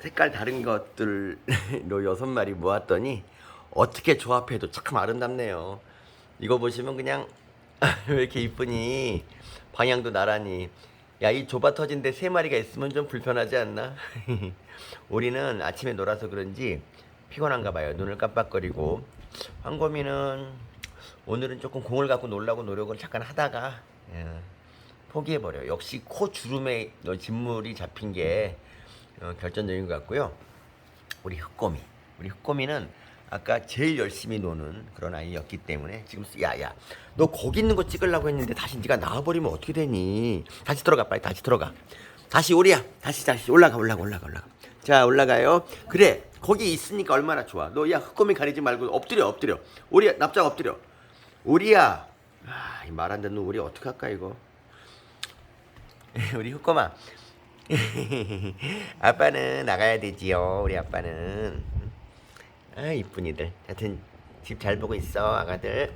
색깔 다른 것들로 여섯 마리 모았더니 어떻게 조합해도 참 아름답네요. 이거 보시면 그냥 왜 이렇게 이쁘니? 방향도 나란히. 야, 이 좁아 터진데 세 마리가 있으면 좀 불편하지 않나? 우리는 아침에 놀아서 그런지 피곤한가 봐요. 눈을 깜빡거리고. 황고미는 오늘은 조금 공을 갖고 놀라고 노력을 잠깐 하다가 예, 포기해버려. 역시 코 주름에 너 진물이 잡힌 게 어, 결정적인 것 같고요. 우리 흑꼬미. 우리 흑꼬미는 아까 제일 열심히 노는 그런 아이였기 때문에 지금 야야 너 거기 있는 거 찍으려고 했는데 다시 네가 나와버리면 어떻게 되니? 다시 들어가 빨리 다시 들어가. 다시 오리야. 다시 다시. 올라가 올라가 올라가 올라가. 자 올라가요. 그래 거기 있으니까 얼마나 좋아. 너 야 흑꼬미 가리지 말고 엎드려 엎드려. 오리야 납작 엎드려. 오리야. 아, 말안 듣는 우리 어떡할까 이거? 우리 흑꼬마 아빠는 나가야 되지요 우리 아빠는. 아 이쁜이들. 하여튼 집 잘 보고 있어 아가들